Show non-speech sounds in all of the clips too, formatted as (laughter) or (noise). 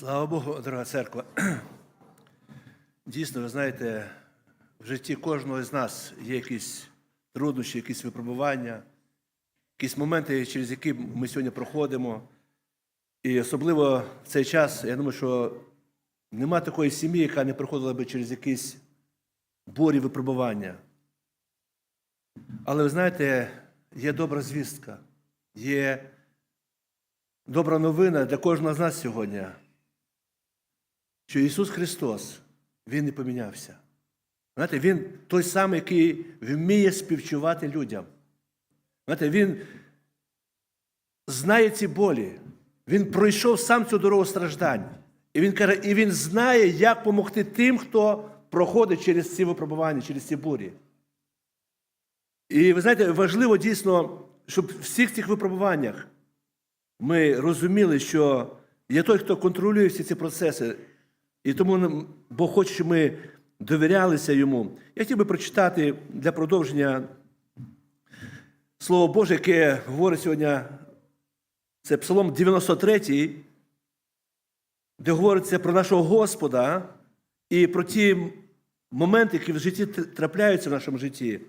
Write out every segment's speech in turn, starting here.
Слава Богу, дорога церква. (clears throat) Дійсно, ви знаєте, в житті кожного з нас є якісь труднощі, якісь випробування, якісь моменти, через які ми сьогодні проходимо. І особливо в цей час, я думаю, що нема такої сім'ї, яка не проходила би через якісь бурі випробування. Але ви знаєте, є добра звістка, є добра новина для кожного з нас сьогодні, що Ісус Христос, Він не помінявся. Знаєте, Він той самий, який вміє співчувати людям. Знаєте, Він знає ці болі. Він пройшов сам цю дорогу страждань. І він каже, і він знає, як допомогти тим, хто проходить через ці випробування, через ці бурі. І ви знаєте, важливо дійсно, щоб в всіх цих випробуваннях ми розуміли, що є той, хто контролює всі ці процеси, і тому Бог хоче, щоб ми довірялися йому. Я хотів би прочитати для продовження Слово Боже, яке говорить сьогодні, це Псалом 93, де говориться про нашого Господа і про ті моменти, які в житті трапляються в нашому житті.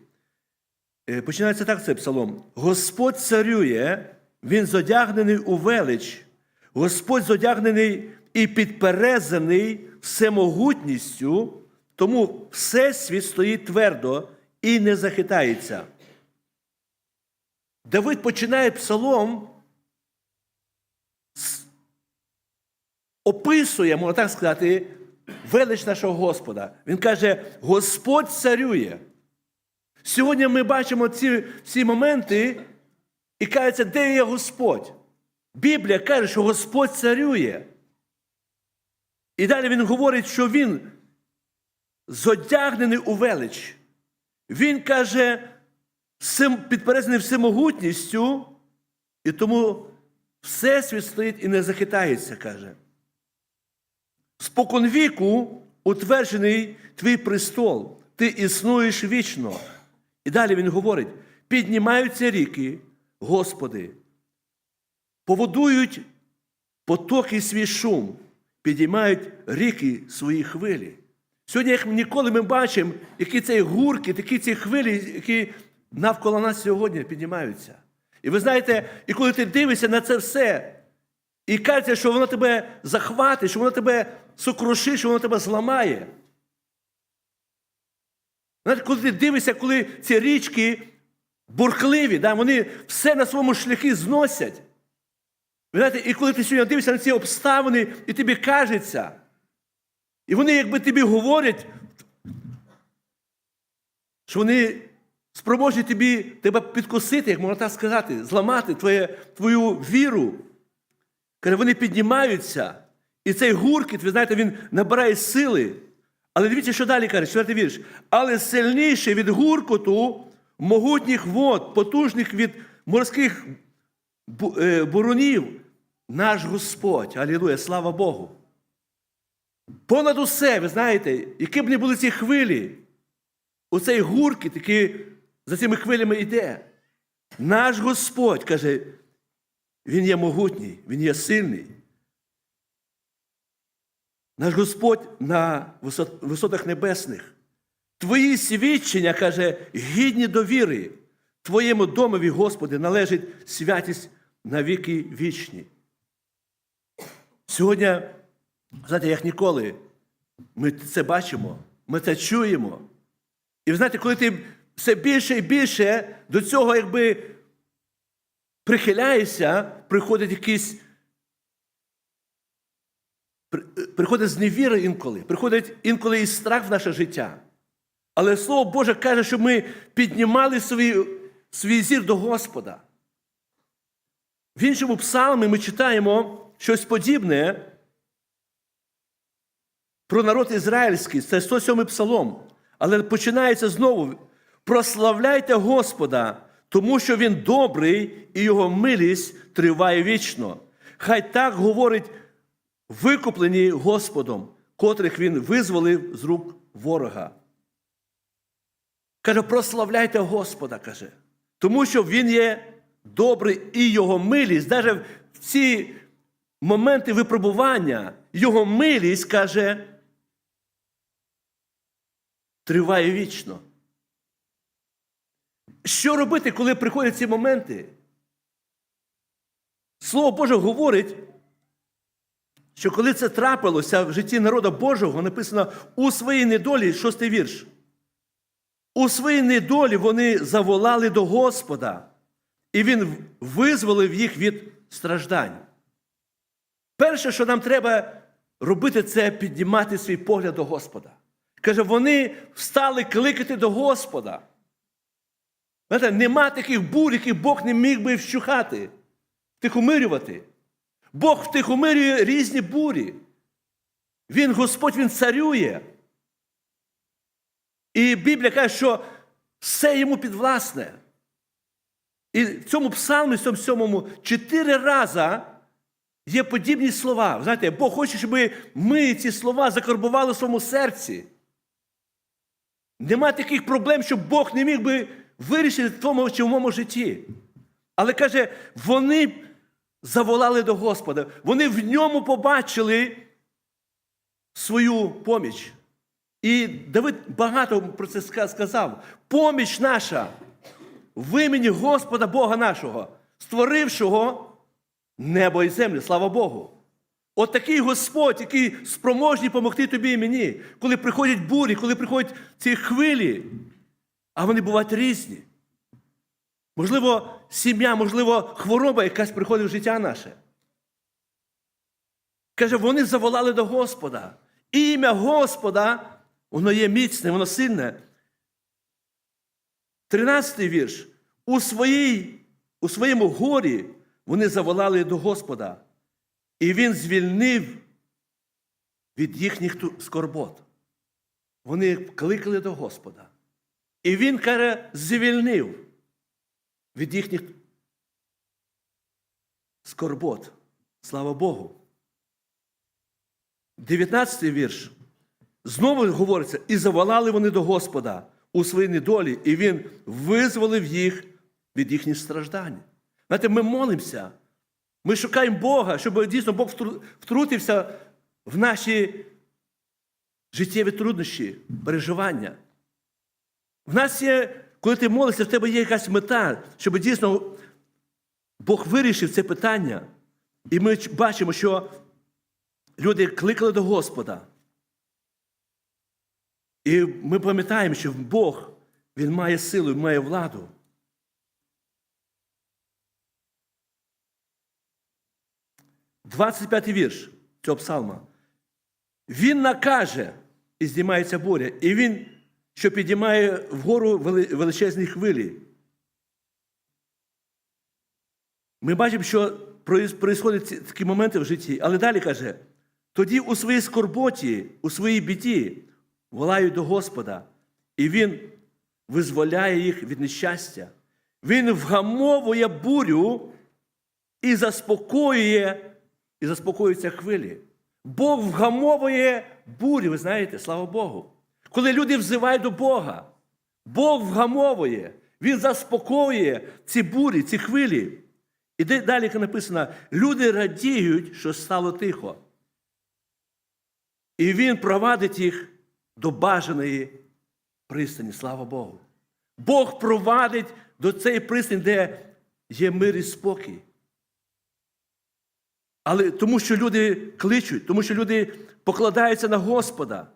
Е, Починається так цей псалом. Господь царює, він зодягнений у велич, Господь зодягнений і підперезаний всемогутністю, тому всесвіт стоїть твердо і не захитається. Давид починає псалом, описує, можна так сказати, велич нашого Господа. Він каже: Господь царює. Сьогодні ми бачимо ці всі моменти і кажеться, де є Господь. Біблія каже, що Господь царює. І далі він говорить, що він зодягнений у велич. Він каже, підперезаний всемогутністю, і тому всесвіт стоїть і не захитається, каже. Спокон віку утверджений твій престол, ти існуєш вічно. І далі він говорить: піднімаються ріки, Господи, поводують потоки свій шум, підіймають ріки свої хвилі. Сьогодні, як ніколи, ми бачимо, які цей гурки, такі ці хвилі, які навколо нас сьогодні піднімаються. І ви знаєте, і коли ти дивишся на це все, і кажеться, що воно тебе захватить, що воно тебе сокрушить, що воно тебе зламає. Знаєте, коли ти дивишся, коли ці річки бурхливі, да, вони все на своєму шляхі зносять. Ви знаєте, і коли ти сьогодні дивишся на ці обставини, і тобі кажеться, і вони якби тобі говорять, що вони спроможні тобі, тебе підкосити, як можна так сказати, зламати твоє, твою віру. Каже, вони піднімаються, і цей гуркіт, ви знаєте, він набирає сили. Але дивіться, що далі каже, четвертий вірш. Але сильніший від гуркоту могутніх вод, потужних від морських е, буронів, наш Господь. Алілуя, слава Богу. Понад усе, ви знаєте, які б не були ці хвилі, оцей гуркіт, який за цими хвилями йде. Наш Господь каже, Він є могутній, Він є сильний. Наш Господь на висотах небесних. Твої свідчення, каже, гідні довіри. Твоєму домові, Господи, належить святість на віки вічні. Сьогодні, знаєте, як ніколи, ми це бачимо, ми це чуємо. І ви знаєте, коли ти все більше і більше до цього якби прихиляєшся, приходить якийсь при- приходить зневіра інколи, приходить інколи і страх в наше життя. Але Слово Боже каже, що ми піднімали свій, свій зір до Господа. В іншому псалмі ми читаємо щось подібне про народ ізраїльський, це 107 псалом. Але починається знову: прославляйте Господа, тому що Він добрий і Його милість триває вічно. Хай так говорить викуплені Господом, котрих Він визволив з рук ворога. Каже, прославляйте Господа, каже. Тому що Він є добрий і Його милість, навіть в ці моменти випробування, його милість каже, триває вічно. Що робити, коли приходять ці моменти? Слово Боже говорить, що коли це трапилося в житті народу Божого, написано у своїй недолі, шостий вірш. У своїй недолі вони заволали до Господа, і Він визволив їх від страждань. Перше, що нам треба робити, це піднімати свій погляд до Господа. Каже, вони встали кликати до Господа. Знаєте, нема таких бур, яких Бог не міг би вщухати, втихомирювати. Бог втихомирює різні бурі. Він Господь, Він царює. І Біблія каже, що все йому підвласне. І в цьому псалмі, в цьому сьомому, чотири рази є подібні слова. Знаєте, Бог хоче, щоб ми ці слова закарбували в своєму серці. Нема таких проблем, що Бог не міг би вирішити в твоєму чи в моєму житті. Але каже, вони заволали до Господа. Вони в ньому побачили свою поміч. І Давид багато про це сказав. Поміч наша в імені Господа Бога нашого, створившого небо і землю, слава Богу. От такий Господь, який спроможний допомогти тобі і мені, коли приходять бурі, коли приходять ці хвилі, а вони бувають різні. Можливо, сім'я, можливо, хвороба якась приходить в життя наше. Каже, вони заволали до Господа. Ім'я Господа, воно є міцне, воно сильне. Тринадцятий вірш. У, своїй, у своєму горі вони заволали до Господа, і Він звільнив від їхніх скорбот. Вони кликали до Господа. І Він, каже, звільнив від їхніх скорбот. Слава Богу. 19 вірш. Знову говориться, і заволали вони до Господа у своїй недолі, і Він визволив їх від їхніх страждань. Знаєте, ми молимося, ми шукаємо Бога, щоб дійсно Бог втрутився в наші життєві труднощі, переживання. В нас є, коли ти молишся, в тебе є якась мета, щоб дійсно Бог вирішив це питання. І ми бачимо, що люди кликали до Господа. І ми пам'ятаємо, що Бог, Він має силу, Він має владу. Двадцять п'ятий вірш цього псалма. Він накаже і здіймається буря, і він, що підіймає вгору величезні хвилі. Ми бачимо, що проїсходять такі моменти в житті, але далі каже: тоді у своїй скорботі, у своїй біді волають до Господа, і Він визволяє їх від нещастя. Він вгамовує бурю і заспокоює, і заспокоюються хвилі. Бог вгамовує бурю, ви знаєте, слава Богу. Коли люди взивають до Бога, Бог вгамовує, Він заспокоює ці бурі, ці хвилі. І далі як написано, люди радіють, що стало тихо. І Він провадить їх до бажаної пристані, слава Богу. Бог провадить до цієї пристані, де є мир і спокій. Але тому, що люди кличуть, тому що люди покладаються на Господа,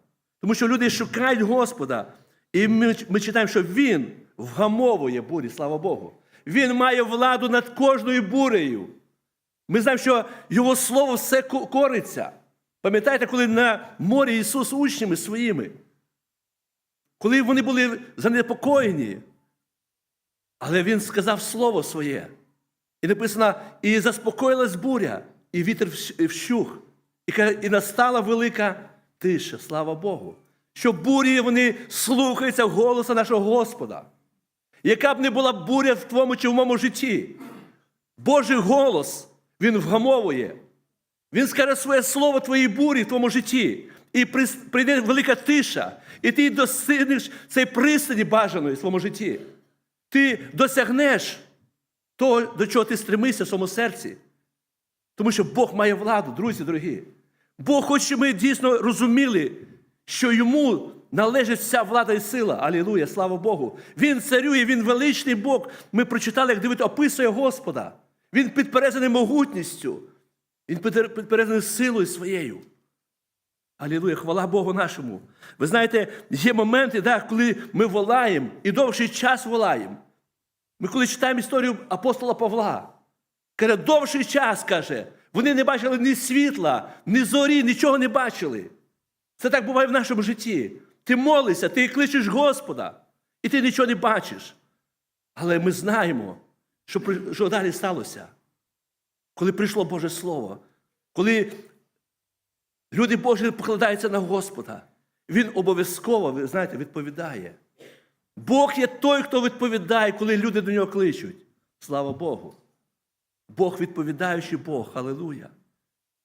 тому що люди шукають Господа. І ми, ми читаємо, що Він вгамовує бурі, слава Богу. Він має владу над кожною бурею. Ми знаємо, що Його Слово все кориться. Пам'ятаєте, коли на морі Ісус учнями своїми, коли вони були занепокоєні, але Він сказав Слово своє. І написано, і заспокоїлась буря, і вітер вщух, і, настала велика тиша, слава Богу. Що бурі вони слухаються голоса нашого Господа. Яка б не була буря в твоєму чи в моєму житті, Божий голос, Він вгамовує. Він скаже своє слово твоїй бурі в твоєму житті. І прийде велика тиша, і ти досягнеш цієї пристані бажаної в своєму житті. Ти досягнеш того, до чого ти стремишся в своєму серці. Тому що Бог має владу, друзі дорогі. Бог хоче, щоб ми дійсно розуміли, що йому належить вся влада і сила. Алілуя, слава Богу. Він царює, він величний Бог. Ми прочитали, як Давид описує Господа. Він підперезаний могутністю, він підперезаний силою своєю. Алілуя, хвала Богу нашому. Ви знаєте, є моменти, да, коли ми волаємо і довший час волаємо. Ми коли читаємо історію апостола Павла, каже, довший час каже, вони не бачили ні світла, ні зорі, нічого не бачили. Це так буває в нашому житті. Ти молишся, ти кличеш Господа, і ти нічого не бачиш. Але ми знаємо, що, що далі сталося. Коли прийшло Боже Слово, коли люди Божі покладаються на Господа, Він обов'язково, ви знаєте, відповідає. Бог є той, хто відповідає, коли люди до нього кличуть. Слава Богу. Бог відповідаючий Бог, Халилуя.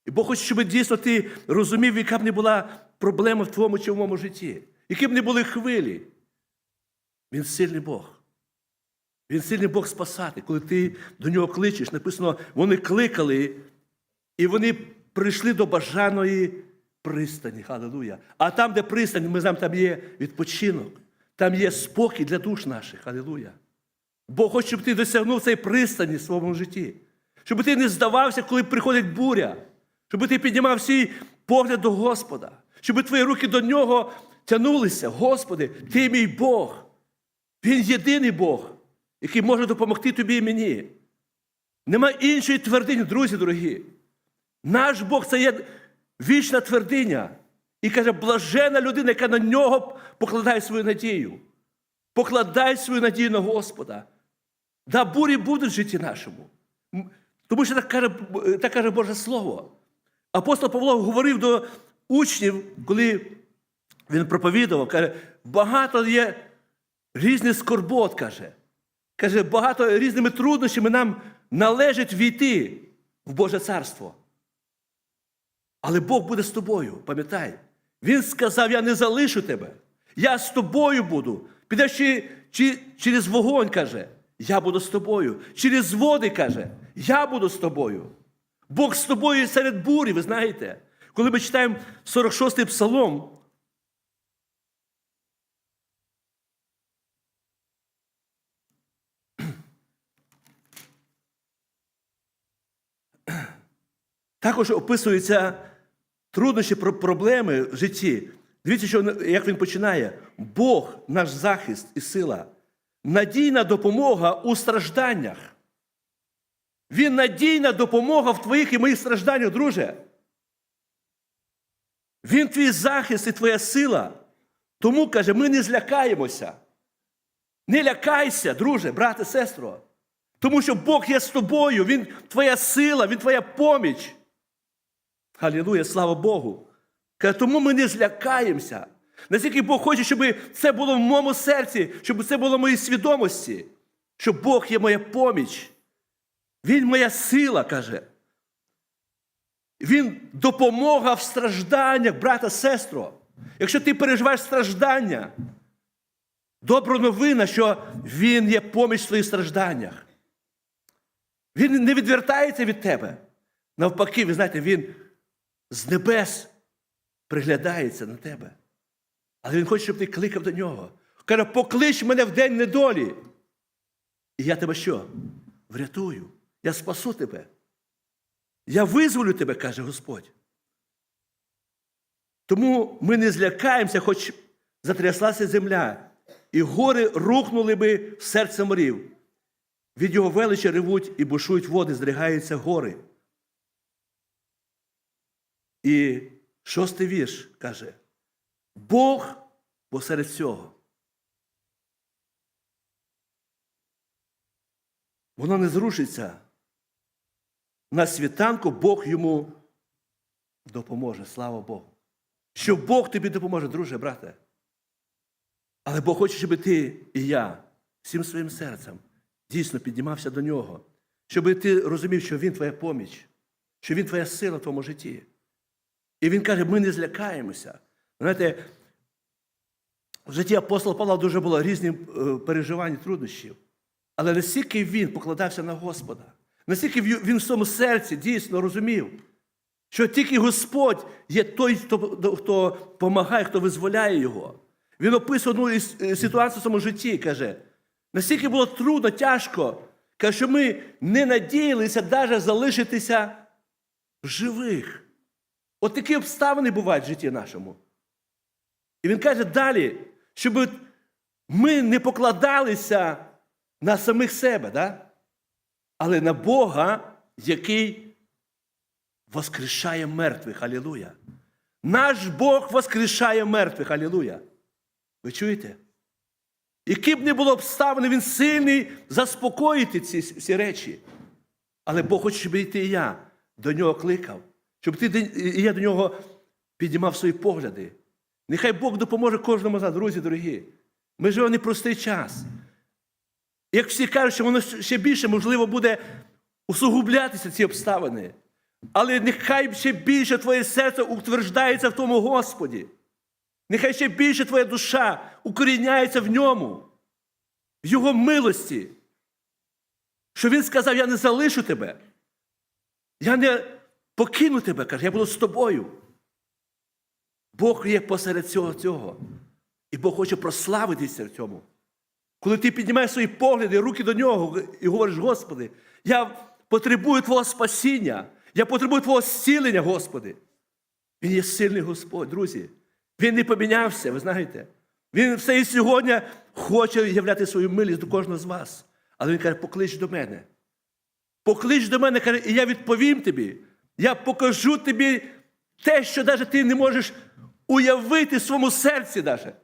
І Бог хоче, щоб дійсно ти розумів, яка б не була проблема в твоєму чи в моєму житті, які б не були хвилі. Він сильний Бог. Він сильний Бог спасати. Коли ти до нього кличеш, написано, вони кликали, і вони прийшли до бажаної пристані. Халилуя. А там, де пристань, ми знаємо, там є відпочинок, там є спокій для душ наших. Халилуя. Бог хоче, щоб ти досягнув цієї пристані в своєму житті. Щоб ти не здавався, коли приходить буря. Щоб ти піднімав свій погляд до Господа. Щоб твої руки до нього тянулися. Господи, ти мій Бог. Він єдиний Бог, який може допомогти тобі і мені. Нема іншої твердині, друзі дорогі. Наш Бог це є вічна твердиня. І каже, блажена людина, яка на нього покладає свою надію. Покладай свою надію на Господа. Да, бурі будуть в житті нашому. Тому що так каже, так каже Боже Слово. Апостол Павло говорив до учнів, коли він проповідував, каже, багато є різних скорбот, каже. Каже, багато різними труднощами нам належить війти в Боже царство. Але Бог буде з тобою, пам'ятай. Він сказав: Я не залишу тебе. Я з тобою буду. Підеш чи, чи, через вогонь, каже, я буду з тобою. Через води, каже, я буду з тобою. Бог з тобою серед бурі, ви знаєте. Коли ми читаємо 46-й псалом, (clears throat) також описуються труднощі, проблеми в житті. Дивіться, що, як він починає. Бог наш захист і сила, надійна допомога у стражданнях. Він надійна допомога в твоїх і моїх стражданнях, друже. Він твій захист і твоя сила. Тому, каже, ми не злякаємося. Не лякайся, друже, брате, сестро. Тому що Бог є з тобою, Він твоя сила, Він твоя поміч. Халілуя, слава Богу. Тому ми не злякаємося. Наскільки Бог хоче, щоб це було в моєму серці, щоб це було в моїй свідомості, що Бог є моя поміч. Він моя сила, каже. Він допомога в стражданнях, брата, сестро. Якщо ти переживаєш страждання, добра новина, що Він є поміч в твоїх стражданнях. Він не відвертається від тебе. Навпаки, ви знаєте, він з небес приглядається на тебе. Але він хоче, щоб ти кликав до нього. Каже, поклич мене в день недолі. І я тебе що? Врятую. Я спасу тебе. Я визволю тебе, каже Господь. Тому ми не злякаємося, хоч затряслася земля, і гори рухнули би в серце морів. Від його величі ревуть і бушують води, здригаються гори. І шостий вірш каже: Бог посеред цього. Воно не зрушиться. На світанку Бог йому допоможе, слава Богу. Що Бог тобі допоможе, друже, брате. Але Бог хоче, щоб ти і я всім своїм серцем дійсно піднімався до нього, щоб ти розумів, що Він твоя поміч, що Він твоя сила в твоєму житті. І він каже, ми не злякаємося. Знаєте, в житті апостола Павла дуже було різні е, переживань, труднощів. Але настільки він покладався на Господа, настільки він в своєму серці дійсно розумів, Що тільки Господь є той, хто, хто допомагає, хто визволяє його. Він описує одну е, в своєму житті, каже, настільки було трудно, тяжко, каже, що ми не надіялися навіть залишитися живих. От такі обставини бувають в житті нашому. І він каже далі, щоб ми не покладалися на самих себе, да? але на Бога, який воскрешає мертвих. Алілуя. Наш Бог воскрешає мертвих. Алілуя. Ви чуєте? Які б не було обставини, він сильний заспокоїти ці всі речі. Але Бог хоче, щоб і ти і я до нього кликав, щоб ти і я до нього піднімав свої погляди. Нехай Бог допоможе кожному з нас, друзі дорогі. Ми живемо в непростий час. Як всі кажуть, що воно ще більше, можливо, буде усугублятися ці обставини. Але нехай ще більше твоє серце утверждається в тому Господі. Нехай ще більше твоя душа укоріняється в ньому, в Його милості. Що Він сказав: Я не залишу тебе. Я не покину тебе, каже, я буду з тобою. Бог є посеред цього цього. І Бог хоче прославитися в цьому. Коли ти піднімаєш свої погляди, руки до нього і говориш, Господи, я потребую Твого спасіння, я потребую Твого зцілення, Господи. Він є сильний Господь, друзі. Він не помінявся, ви знаєте. Він все і сьогодні хоче являти свою милість до кожного з вас. Але він каже, поклич до мене. Поклич до мене, каже, і я відповім тобі. Я покажу тобі те, що навіть ти не можеш уявити в своєму серці. Навіть.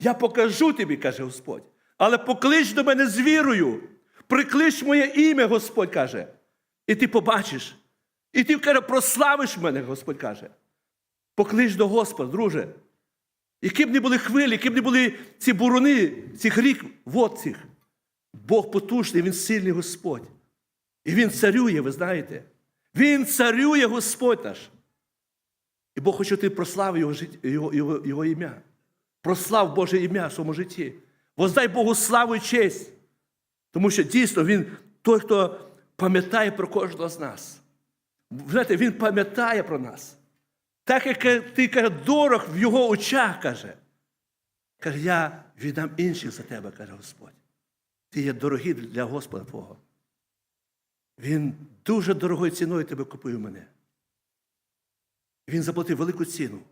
Я покажу тобі, каже Господь. Але поклич до мене з вірою. Приклич моє ім'я, Господь каже. І ти побачиш. І ти каже, прославиш мене, Господь каже. Поклич до Господа, друже. Які б не були хвилі, які б не були ці буруни, цих рік, вод цих. Бог потужний, Він сильний Господь. І Він царює, ви знаєте. Він царює Господь наш. І Бог хоче, ти прославив його, його, його, його ім'я. Прослав Боже ім'я в своєму житті. Воздай Богу славу і честь. Тому що дійсно Він той, хто пам'ятає про кожного з нас. Знаєте, Він пам'ятає про нас. Так як ти каже, дорог в його очах, каже. Каже, я віддам інших за тебе, каже Господь. Ти є дорогий для Господа Твого. Він дуже дорогою ціною тебе купив мене. Він заплатив велику ціну.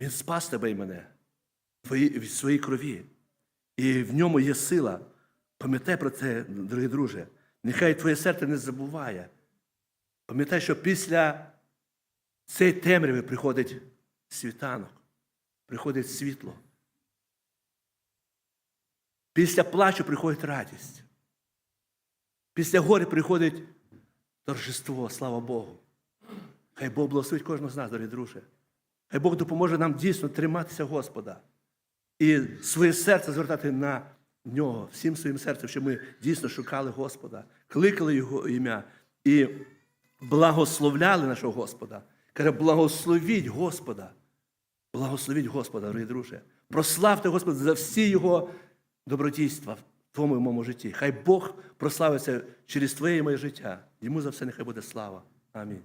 Він спас тебе і мене в своїй крові. І в ньому є сила. Пам'ятай про це, дорогі друже. Нехай твоє серце не забуває. Пам'ятай, що після цієї темряви приходить світанок, приходить світло. Після плачу приходить радість. Після горя приходить торжество, слава Богу. Хай Бог благословить кожного з нас, дорогі друже. Хай Бог допоможе нам дійсно триматися Господа і своє серце звертати на нього, всім своїм серцем, щоб ми дійсно шукали Господа, кликали Його ім'я і благословляли нашого Господа. Каже, благословіть Господа. Благословіть Господа, дорогі друже. Прославте Господа за всі Його добродійства в твоєму моєму житті. Хай Бог прославиться через твоє і моє життя. Йому за все нехай буде слава. Амінь.